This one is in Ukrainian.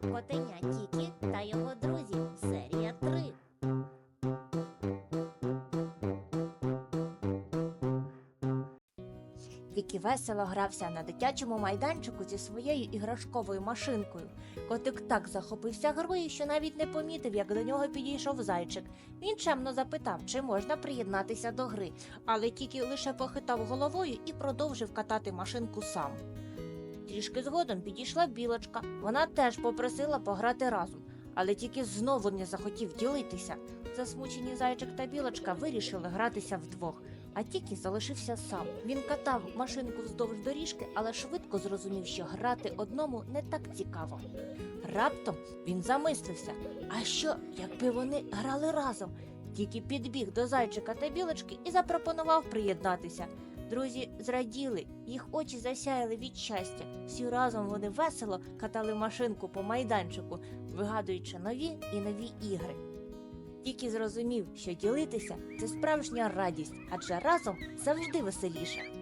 Котеня Тікі та його друзі. Серія 3. Тільки весело грався на дитячому майданчику зі своєю іграшковою машинкою. Котик так захопився грою, що навіть не помітив, як до нього підійшов зайчик. Він чемно запитав, чи можна приєднатися до гри, але тільки лише похитав головою і продовжив катати машинку сам. Трішки згодом підійшла білочка. Вона теж попросила пограти разом, але тільки знову не захотів ділитися. Засмучені зайчик та білочка вирішили гратися вдвох, а тільки залишився сам. Він катав машинку вздовж доріжки, але швидко зрозумів, що грати одному не так цікаво. Раптом він замислився, а що, якби вони грали разом? Тільки підбіг до зайчика та білочки і запропонував приєднатися. Друзі зраділи, їх очі засяяли від щастя. Всі разом вони весело катали машинку по майданчику, вигадуючи нові і нові ігри. Тільки зрозумів, що ділитися це справжня радість, адже разом завжди веселіше.